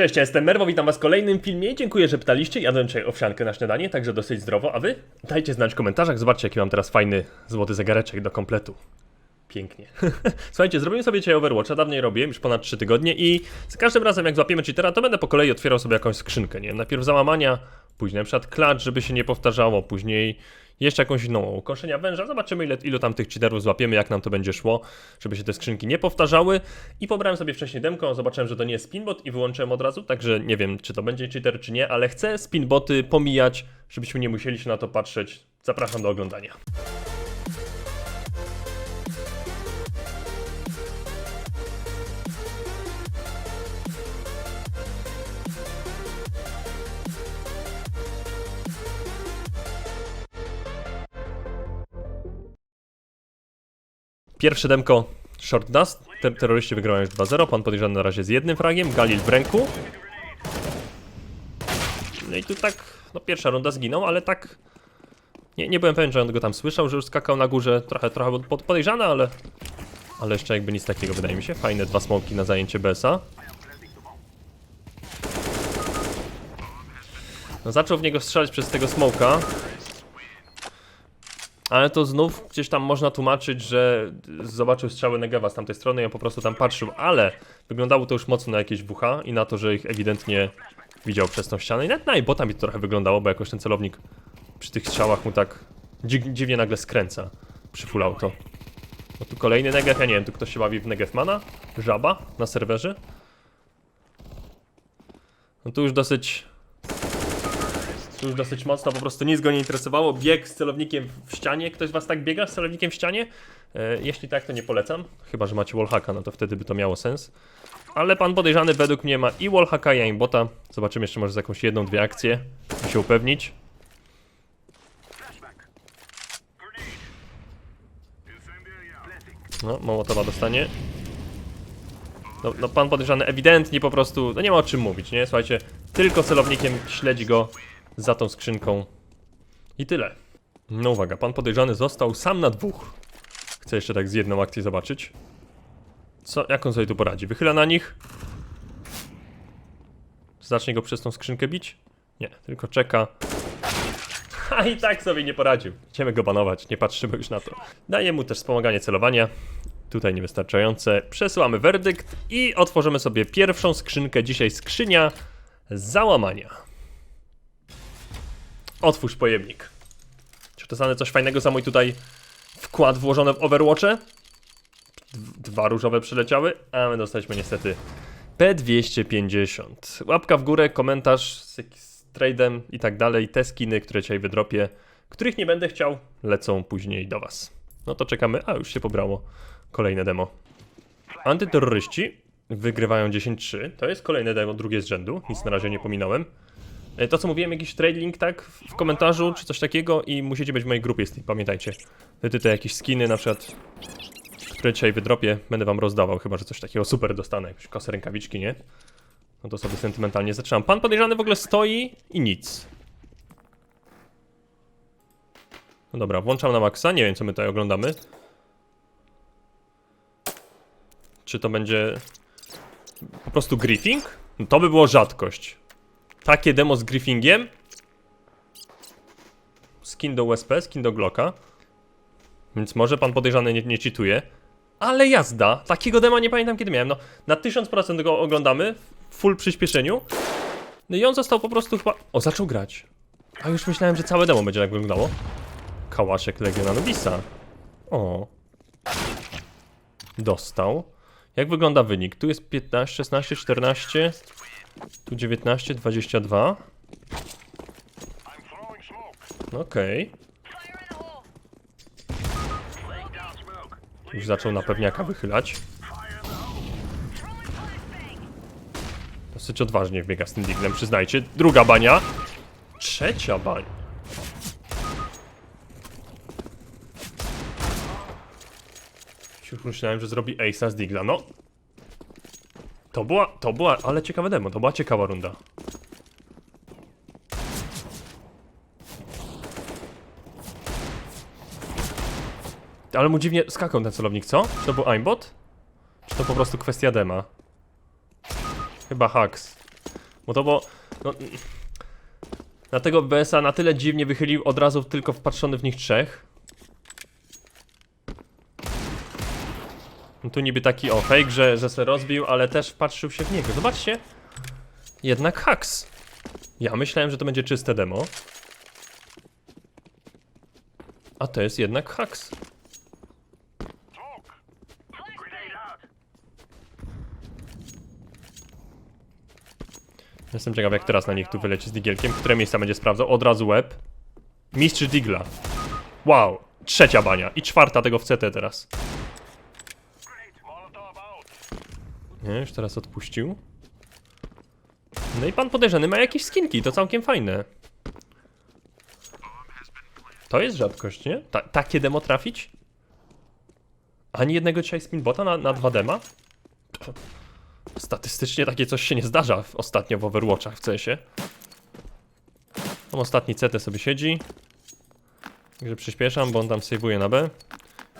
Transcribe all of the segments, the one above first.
Cześć, ja jestem Merwo, witam was w kolejnym filmie. Dziękuję, że pytaliście. Jadłem dzisiaj owsiankę na śniadanie, także dosyć zdrowo. A wy? Dajcie znać w komentarzach. Zobaczcie, jaki mam teraz fajny złoty zegareczek do kompletu. Pięknie. Słuchajcie, zrobimy sobie dzisiaj Overwatcha, dawniej robiłem, już ponad 3 tygodnie i za każdym razem jak złapiemy cheatera, to będę po kolei otwierał sobie jakąś skrzynkę, nie wiem, najpierw załamania, później na przykład klacz, żeby się nie powtarzało, później jeszcze jakąś inną koszenia węża, zobaczymy ile, ilu tam tych cheaterów złapiemy, jak nam to będzie szło, żeby się te skrzynki nie powtarzały i pobrałem sobie wcześniej demko, zobaczyłem, że to nie jest spinbot i wyłączyłem od razu, także nie wiem, czy to będzie cheater, czy nie, ale chcę spinboty pomijać, żebyśmy nie musieli się na to patrzeć. Zapraszam do oglądania. Pierwsze demko Short Dust. Ter terroryści wygrają już 2-0. Pan podejrzany na razie z jednym fragiem. Galil w ręku. No i tu tak, no pierwsza runda zginął, ale tak. Nie, nie byłem pewien, że on go tam słyszał, że już skakał na górze. Trochę, trochę był pod- podejrzany, ale. Ale jeszcze jakby nic takiego wydaje mi się. Fajne dwa smoki na zajęcie BS-a. No zaczął w niego strzelać przez tego smoka. Ale to znów gdzieś tam można tłumaczyć, że zobaczył strzały Negewa z tamtej strony i on po prostu tam patrzył, ale wyglądało to już mocno na jakieś WH i na to, że ich ewidentnie widział przez tą ścianę. I nawet na bota mi to trochę wyglądało, bo jakoś ten celownik przy tych strzałach mu tak dzi dziwnie nagle skręca przy full auto. No tu kolejny Negev, ja nie wiem, tu ktoś się bawi w Negevmana? Żaba na serwerze? No tu już dosyć tu już dosyć mocno, po prostu nic go nie interesowało. Bieg z celownikiem w ścianie. Ktoś z was tak biega z celownikiem w ścianie? E, jeśli tak, to nie polecam. Chyba, że macie wallhacka, no to wtedy by to miało sens. Ale pan podejrzany według mnie ma i wallhacka, i aimbota. Zobaczymy jeszcze może z jakąś jedną, dwie akcje. By się upewnić. No, Mołotowa dostanie. No, no pan podejrzany ewidentnie po prostu, no nie ma o czym mówić, nie? Słuchajcie, tylko celownikiem śledzi go za tą skrzynką. I tyle. No uwaga, pan podejrzany został sam na dwóch. Chcę jeszcze tak z jedną akcję zobaczyć. Co, jak on sobie tu poradzi? Wychyla na nich. Zacznie go przez tą skrzynkę bić? Nie, tylko czeka. A i tak sobie nie poradził. Chcemy go banować, nie patrzymy już na to. Daję mu też wspomaganie celowania. Tutaj niewystarczające. Przesyłamy werdykt i otworzymy sobie pierwszą skrzynkę. Dzisiaj skrzynia załamania. Otwórz pojemnik. Czy dostanę coś fajnego za mój tutaj wkład włożony w Overwatche? Dwa różowe przyleciały, a my dostaliśmy niestety P250. Łapka w górę, komentarz z, z tradem i tak dalej. Te skiny, które dzisiaj wydropię, których nie będę chciał, lecą później do Was. No to czekamy, a już się pobrało kolejne demo. Antyterroryści wygrywają 10-3. To jest kolejne demo, drugie z rzędu. Nic na razie nie pominąłem. E, To co mówiłem, jakiś trade link, tak? W komentarzu czy coś takiego i musicie być w mojej grupie, pamiętajcie. Wtedy te jakieś skiny na przykład, które dzisiaj wydropię, będę wam rozdawał, chyba że coś takiego super dostanę, jakieś kosę rękawiczki, nie? No to sobie sentymentalnie zaczynam. Pan podejrzany w ogóle stoi i nic. No dobra, włączam na maksa, nie wiem co my tutaj oglądamy. Czy to będzie po prostu griefing? No to by było rzadkość takie demo z griefingiem. Skin do USP, skin do Glocka. Więc może pan podejrzany nie, nie cheatuje. Ale jazda, takiego dema nie pamiętam kiedy miałem. No, na 1000% go oglądamy, w full przyspieszeniu. No i on został po prostu chyba... O, zaczął grać. A już myślałem, że całe demo będzie tak wyglądało. Kałaszek Legiona Nobisa. O. Dostał. Jak wygląda wynik? Tu jest 15, 16, 14. Tu 19, 22. Okej. Już zaczął na pewniaka wychylać. Dosyć odważnie wbiega z tym diglem, przyznajcie. Druga bania. Trzecia bania. Już myślałem, że zrobi Ace'a z digla. No, to była, to była, ale ciekawe demo, to była ciekawa runda. Ale mu dziwnie skakał ten celownik, co? Czy to był aimbot? Czy to po prostu kwestia dema? Chyba hacks. Bo to bo... No, na tego BS-a na tyle dziwnie wychylił od razu tylko wpatrzony w nich trzech. No tu niby taki o fake, że, że se rozbił, ale też wpatrzył się w niego. Zobaczcie. Jednak haks. Ja myślałem, że to będzie czyste demo. A to jest jednak haks. Jestem ciekaw jak teraz na nich tu wyleci z digielkiem. Które miejsca będzie sprawdzał? Od razu łeb. Mistrz digla. Wow. Trzecia bania. I czwarta tego w CT teraz. Nie, już teraz odpuścił. No i pan podejrzany ma jakieś skinki, to całkiem fajne. To jest rzadkość, nie? Ta, takie demo trafić? Ani jednego dzisiaj spinbota na, na 2 dema? Statystycznie takie coś się nie zdarza w, ostatnio w Overwatchach w CS-ie. Ostatni CT sobie siedzi. Także przyspieszam, bo on tam saveuje na B.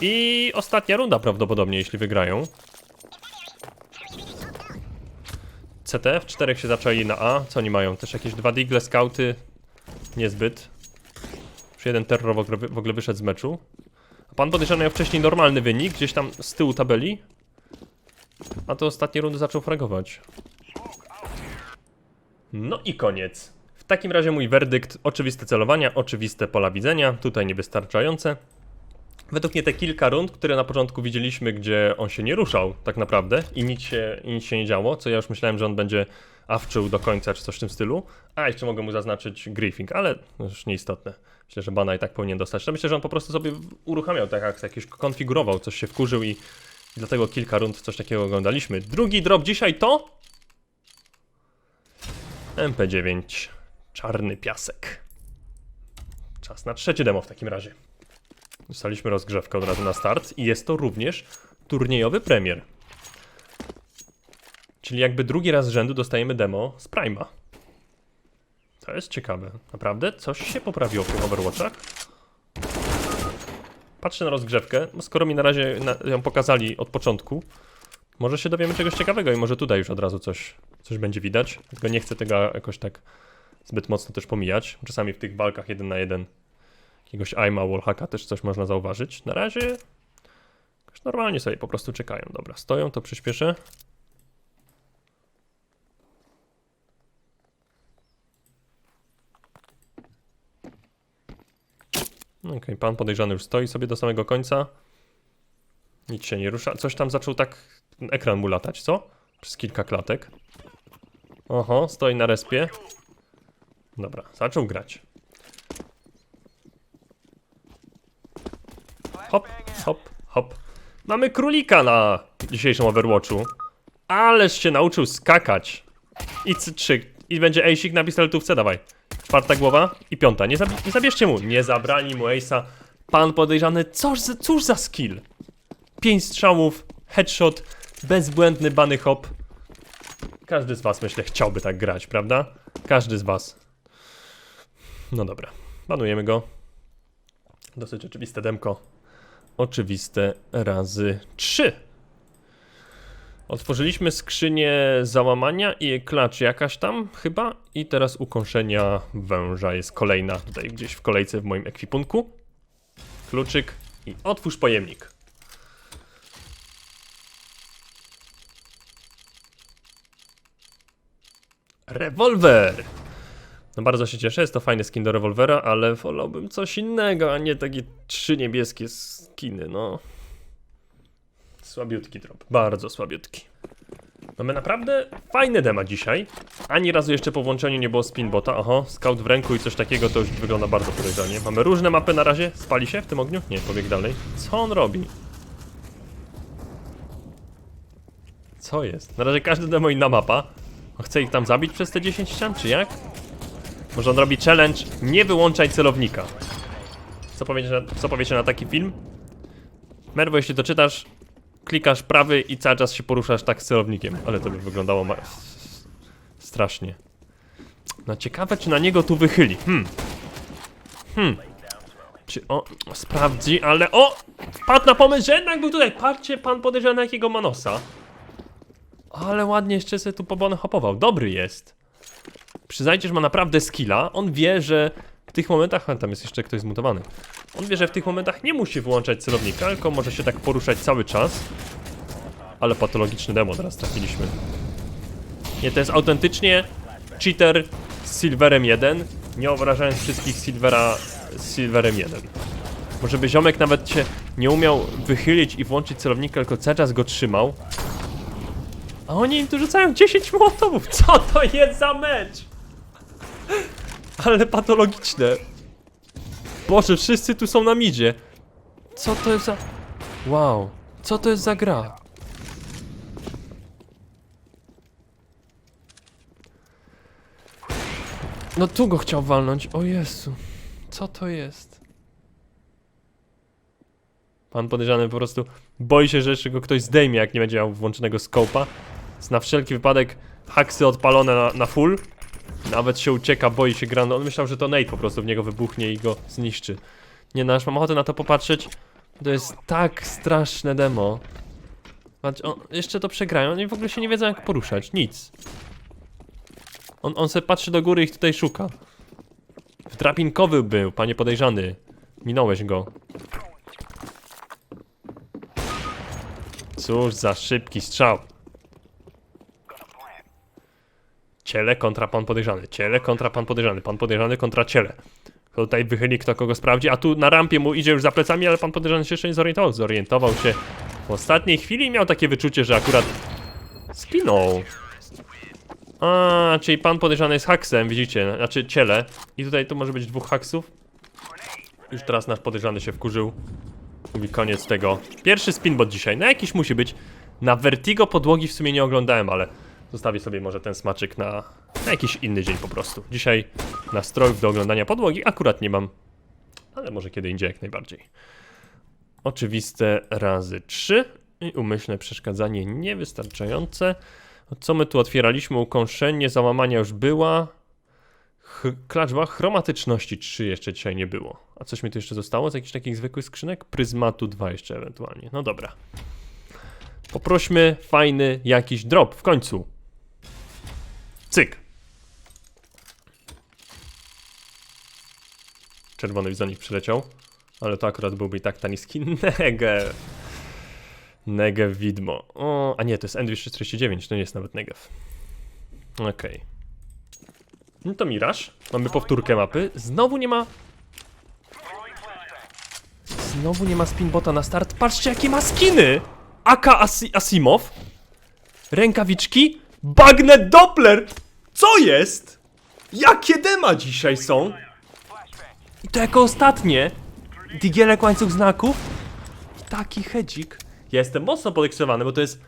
I ostatnia runda prawdopodobnie, jeśli wygrają. CT w czterech się zaczęli na A. Co oni mają? Też jakieś dwa digle, skauty. Niezbyt. Już jeden terror w ogóle, w ogóle wyszedł z meczu. A pan podejrzany miał wcześniej normalny wynik, gdzieś tam z tyłu tabeli. A to ostatnie rundy zaczął fragować. No i koniec. W takim razie mój werdykt, oczywiste celowania, oczywiste pola widzenia, tutaj niewystarczające. Według mnie te kilka rund, które na początku widzieliśmy, gdzie on się nie ruszał tak naprawdę i nic się, nic się nie działo, co ja już myślałem, że on będzie awczył do końca czy coś w tym stylu. A jeszcze mogę mu zaznaczyć griefing, ale no już nieistotne. Myślę, że bana i tak powinien dostać. To myślę, że on po prostu sobie uruchamiał tak jak jakiś konfigurował, coś się wkurzył i dlatego kilka rund coś takiego oglądaliśmy. Drugi drop dzisiaj to MP9 Czarny Piasek. Czas na trzecie demo w takim razie. Dostaliśmy rozgrzewkę od razu na start i jest to również turniejowy premier. Czyli jakby drugi raz z rzędu dostajemy demo z Prima. To jest ciekawe. Naprawdę? Coś się poprawiło w tych Overwatchach? Patrzę na rozgrzewkę, bo skoro mi na razie ją pokazali od początku, może się dowiemy czegoś ciekawego i może tutaj już od razu coś, coś będzie widać. Tylko nie chcę tego jakoś tak zbyt mocno też pomijać. Czasami w tych walkach jeden na jeden jakiegoś aima, wallhacka też coś można zauważyć. Na razie normalnie sobie po prostu czekają. Dobra, stoją, to przyspieszę. Okej, pan podejrzany już stoi sobie do samego końca. Nic się nie rusza. Coś tam zaczął tak ekran mu latać, co? Przez kilka klatek. Oho, stoi na respie. Dobra, zaczął grać. Hop, hop, hop. Mamy królika na dzisiejszym Overwatchu. Ależ się nauczył skakać. I C3. I będzie Ejsik na pistoletówce, dawaj. Czwarta głowa i piąta. Nie, zabi nie zabierzcie mu. Nie zabrali mu Ace'a. Pan podejrzany, cóż za, cóż za skill. Pięć strzałów, headshot, bezbłędny bany hop. Każdy z was, myślę, chciałby tak grać, prawda? Każdy z was. No dobra, banujemy go. Dosyć oczywiste demko. Oczywiste razy trzy. Otworzyliśmy skrzynię załamania i klacz jakaś tam chyba i teraz ukąszenia węża jest kolejna tutaj gdzieś w kolejce w moim ekwipunku. Kluczyk i otwórz pojemnik. Rewolwer! No bardzo się cieszę, jest to fajny skin do rewolwera, ale wolałbym coś innego, a nie takie trzy niebieskie skiny, no. Słabiutki drop, bardzo słabiutki. Mamy naprawdę fajne dema dzisiaj. Ani razu jeszcze po włączeniu nie było spinbota. Oho, scout w ręku i coś takiego to już wygląda bardzo podejrzanie. Mamy różne mapy na razie. Spali się w tym ogniu? Nie, pobieg dalej. Co on robi? Co jest? Na razie każdy demo inna mapa. A chce ich tam zabić przez te 10 ścian, czy jak? Może on robi challenge nie wyłączaj celownika. Co powiecie na, co powiecie na taki film? Merwo, jeśli to czytasz, klikasz prawy i cały czas się poruszasz tak z celownikiem. Ale to by wyglądało strasznie. No ciekawe, czy na niego tu wychyli. Hmm. Hmm. Czy o sprawdzi, ale o! Padł na pomysł, że jednak był tutaj. Patrzcie, pan podejrzany jakiego manosa. Ale ładnie jeszcze sobie tu pobony hopował. Dobry jest. Przyznajcie, że ma naprawdę skilla. On wie, że w tych momentach. Tam jest jeszcze ktoś zmutowany. On wie, że w tych momentach nie musi wyłączać celownika, tylko może się tak poruszać cały czas. Ale patologiczny demo teraz trafiliśmy. Nie, to jest autentycznie cheater z Silverem 1. Nie obrażając wszystkich Silvera z Silverem 1. Może by ziomek nawet się nie umiał wychylić i włączyć celownika, tylko cały czas go trzymał. A oni im tu rzucają 10 młotowów. Co to jest za mecz? Ale patologiczne. Boże, wszyscy tu są na midzie. Co to jest za... Wow. Co to jest za gra? No tu go chciał walnąć. O Jezu. Co to jest? Pan podejrzany po prostu boi się, że jeszcze go ktoś zdejmie, jak nie będzie miał włączonego scope'a. Jest na wszelki wypadek haksy odpalone na, na full. Nawet się ucieka, boi się grano. On myślał, że to Nate po prostu w niego wybuchnie i go zniszczy. Nie no, aż mam ochotę na to popatrzeć. To jest tak straszne demo. Patrz, on, jeszcze to przegrają, oni w ogóle się nie wiedzą jak poruszać, nic. On, on se patrzy do góry i ich tutaj szuka. Wdrapinkowy był, panie podejrzany. Minąłeś go. Cóż za szybki strzał. Ciele kontra pan podejrzany. Ciele kontra pan podejrzany. Pan podejrzany kontra ciele. Tutaj wychyli, kto kogo sprawdzi. A tu na rampie mu idzie już za plecami, ale pan podejrzany się jeszcze nie zorientował. Zorientował się w ostatniej chwili i miał takie wyczucie, że akurat skinął. A, czyli pan podejrzany jest haksem, widzicie, znaczy ciele. I tutaj tu może być dwóch haksów. Już teraz nasz podejrzany się wkurzył. Mówi koniec tego. Pierwszy spinbot dzisiaj. No jakiś musi być. Na Vertigo podłogi w sumie nie oglądałem, ale zostawię sobie może ten smaczek na, na jakiś inny dzień po prostu. Dzisiaj nastrojów do oglądania podłogi akurat nie mam. Ale może kiedy indziej jak najbardziej. Oczywiste razy 3 i umyślne przeszkadzanie niewystarczające. Co my tu otwieraliśmy? Ukąszenie, załamania już była. Ch klaczba chromatyczności 3 jeszcze dzisiaj nie było. A coś mi tu jeszcze zostało z jakichś takich zwykłych skrzynek? Pryzmatu 2 jeszcze ewentualnie. No dobra. Poprośmy fajny jakiś drop w końcu. Cyk. Czerwony wizonik przyleciał. Ale to akurat byłby i tak tani skin. Negev. Negev widmo. O, a nie, to jest N249, to nie jest nawet Negev. Okej. No to Miraż. Mamy powtórkę mapy. Znowu nie ma... Znowu nie ma spinbota na start. Patrzcie, jakie ma skiny! Aka Asi Asimow. Rękawiczki. Bagnet Doppler! Co jest? Jakie dema dzisiaj są? I to jako ostatnie. Digielek łańcuch znaków. I taki hedzik. Ja jestem mocno podekscytowany, bo to jest...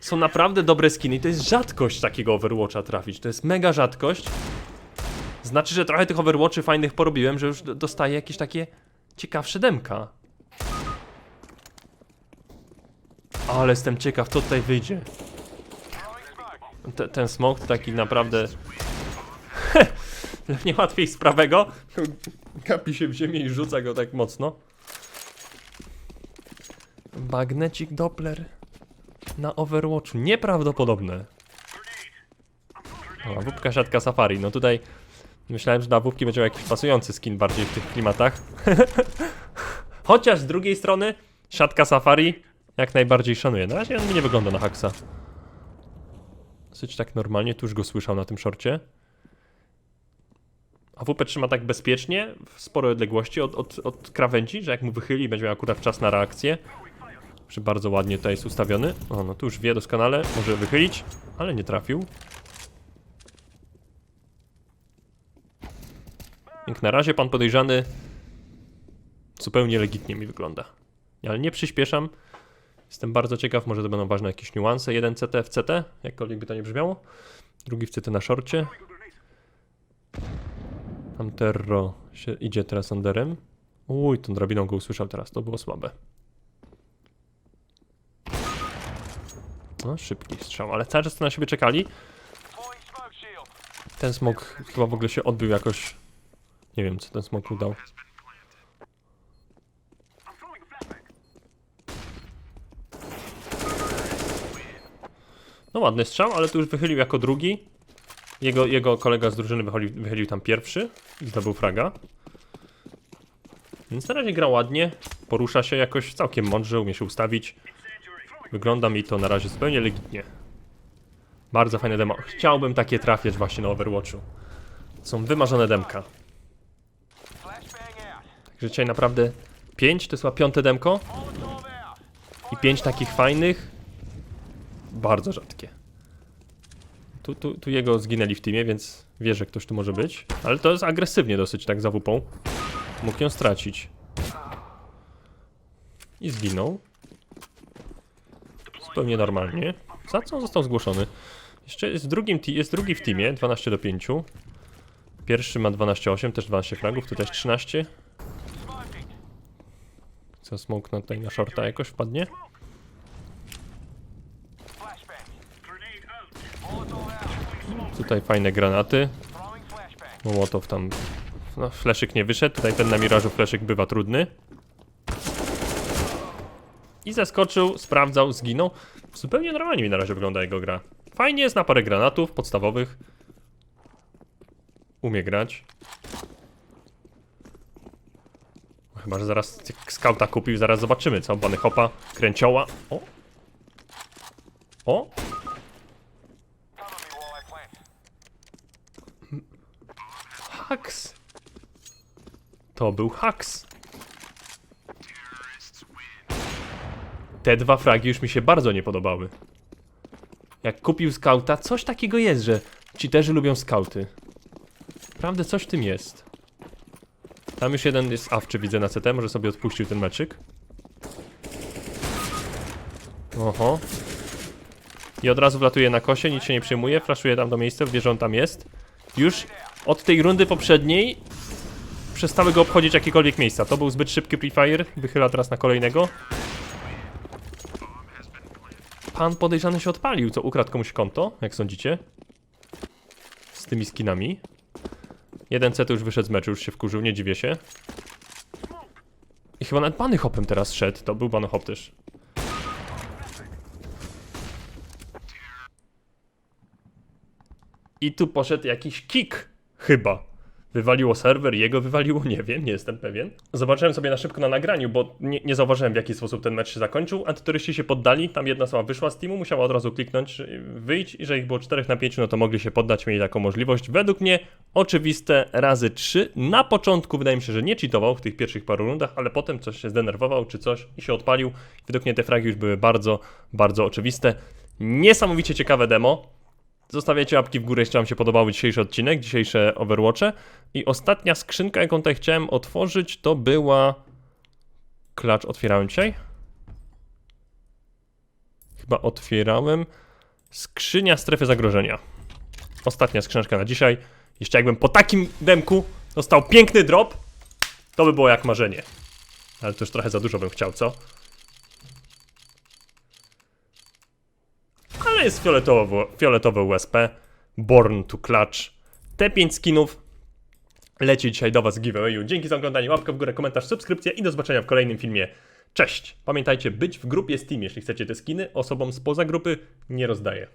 Są naprawdę dobre skiny i to jest rzadkość takiego Overwatcha trafić. To jest mega rzadkość. Znaczy, że trochę tych Overwatchy fajnych porobiłem, że już dostaję jakieś takie ciekawsze demka. Ale jestem ciekaw, co tutaj wyjdzie. Te, ten smok taki naprawdę... nie łatwiej z prawego. Gapi się w ziemię i rzuca go tak mocno. Magnecik Doppler na Overwatchu. Nieprawdopodobne. O, wupka siatka safari. No tutaj myślałem, że na wupki będzie jakiś pasujący skin bardziej w tych klimatach. Chociaż z drugiej strony siatka safari jak najbardziej szanuję. Na razie on mi nie wygląda na haksa. Dosyć tak normalnie, tu już go słyszał na tym szorcie. A WP trzyma tak bezpiecznie, w sporej odległości od, od, od krawędzi, że jak mu wychyli, będzie miał akurat czas na reakcję. Że bardzo ładnie tutaj jest ustawiony. O, no tu już wie doskonale, może wychylić, ale nie trafił. Jak na razie pan podejrzany zupełnie legitnie mi wygląda. Ale nie przyspieszam. Jestem bardzo ciekaw, może to będą ważne jakieś niuanse. Jeden CT w CT, jakkolwiek by to nie brzmiało. Drugi w CT na szorcie. Tam Terro się idzie teraz underem. Uj, tą drabiną go usłyszał teraz, to było słabe. No, szybki strzał, ale cały czas na siebie czekali. Ten smok chyba w ogóle się odbił jakoś. Nie wiem, co ten smok udał. No ładny strzał, ale tu już wychylił jako drugi. Jego, jego kolega z drużyny wychodził, wychodził tam pierwszy i zdobył fraga. Więc na razie gra ładnie, porusza się jakoś całkiem mądrze, umie się ustawić. Wygląda mi to na razie zupełnie legitnie. Bardzo fajne demo. Chciałbym takie trafiać właśnie na Overwatchu. Są wymarzone demka. Także dzisiaj naprawdę 5, to jest chyba piąte demko. I 5 takich fajnych. Bardzo rzadkie. Tu, tu, tu jego zginęli w teamie, więc wie, że ktoś tu może być. Ale to jest agresywnie dosyć, tak za wupą. Mógł ją stracić. I zginął. Zupełnie normalnie. Za co on został zgłoszony? Jeszcze jest, drugim jest drugi w teamie, 12 do 5. Pierwszy ma 12-8, też 12 fragów, tu też 13. Co smoke na tutaj na shorta jakoś wpadnie? Tutaj fajne granaty. Mołotow tam. No, fleszyk nie wyszedł. Tutaj ten na mirażu fleszyk bywa trudny. I zaskoczył, sprawdzał, zginął. Zupełnie normalnie mi na razie wygląda jego gra. Fajnie jest na parę granatów podstawowych. Umie grać. Chyba, że zaraz skauta kupił, zaraz zobaczymy, co? Bany hopa, kręcioła. O! O! Haks! To był haks. Te dwa fragi już mi się bardzo nie podobały. Jak kupił skauta, coś takiego jest, że ci też lubią skauty. Prawdę coś w tym jest. Tam już jeden jest awczy, widzę na CT, może sobie odpuścił ten meczyk. Oho. I od razu wlatuje na kosie, nic się nie przejmuje, flaszuje tam do miejsca, wie, że on tam jest. Już od tej rundy poprzedniej przestały go obchodzić jakiekolwiek miejsca. To był zbyt szybki Free Fire, wychyla teraz na kolejnego. Pan podejrzany się odpalił, co ukradł komuś konto, jak sądzicie? Z tymi skinami. Jeden CT już wyszedł z meczu, już się wkurzył, nie dziwię się. I chyba nawet bany hopem teraz szedł, to był bany hop też. I tu poszedł jakiś kick, chyba. Wywaliło serwer, jego wywaliło, nie wiem, nie jestem pewien. Zobaczyłem sobie na szybko na nagraniu, bo nie, nie zauważyłem w jaki sposób ten mecz się zakończył. Antyturyści się poddali, tam jedna osoba wyszła z teamu, musiała od razu kliknąć, że wyjdź i że ich było 4 na 5, no to mogli się poddać, mieli taką możliwość. Według mnie oczywiste razy 3. Na początku wydaje mi się, że nie cheatował w tych pierwszych paru rundach, ale potem coś się zdenerwował czy coś i się odpalił. Według mnie te fragi już były bardzo, bardzo oczywiste. Niesamowicie ciekawe demo. Zostawiajcie łapki w górę, jeśli Wam się podobał dzisiejszy odcinek, dzisiejsze Overwatche. I ostatnia skrzynka, jaką tutaj chciałem otworzyć, to była... Klacz otwierałem dzisiaj? Chyba otwierałem. Skrzynia strefy zagrożenia. Ostatnia skrzyneczka na dzisiaj. Jeszcze jakbym po takim demku dostał piękny drop, to by było jak marzenie. Ale to już trochę za dużo bym chciał, co? Ale jest fioletowo, fioletowe USP, Born to Clutch. Te 5 skinów leci dzisiaj do Was giveawayu. Dzięki za oglądanie, łapkę w górę, komentarz, subskrypcja i do zobaczenia w kolejnym filmie. Cześć! Pamiętajcie, być w grupie Steam, jeśli chcecie te skiny, osobom spoza grupy nie rozdaję.